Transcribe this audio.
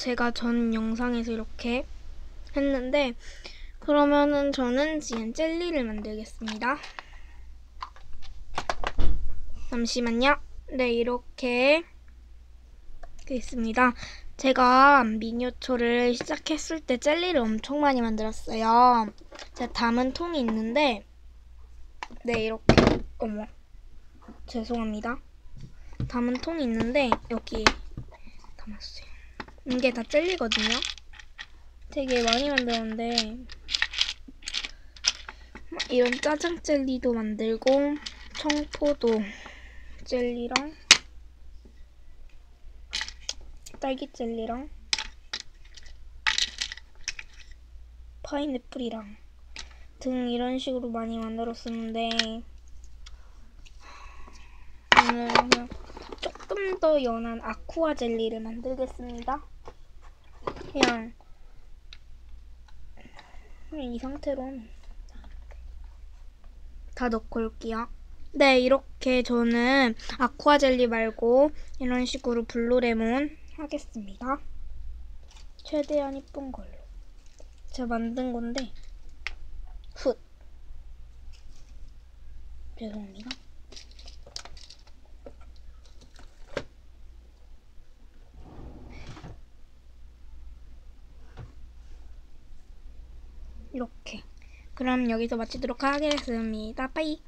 제가 전 영상에서 이렇게 했는데 그러면은 저는 지금 젤리를 만들겠습니다. 잠시만요. 네, 이렇게 있습니다. 제가 미니어처를 시작했을 때 젤리를 엄청 많이 만들었어요. 제가 담은 통이 있는데 네, 이렇게 어머 죄송합니다. 담은 통이 있는데 여기 담았어요. 이게 다 젤리거든요. 되게 많이 만들었는데 이런 짜장 젤리도 만들고 청포도 젤리랑 딸기 젤리랑 파인애플이랑 등 이런 식으로 많이 만들었었는데 오늘 그냥 조금 더 연한 아쿠아 젤리를 만들겠습니다. 그냥 그냥 이 상태로 다 넣고 올게요. 네, 이렇게 저는 아쿠아 젤리 말고 이런 식으로 블루레몬 하겠습니다. 최대한 이쁜 걸로. 제가 만든 건데 훗 죄송합니다. 이렇게. 그럼 여기서 마치도록 하겠습니다. 빠이.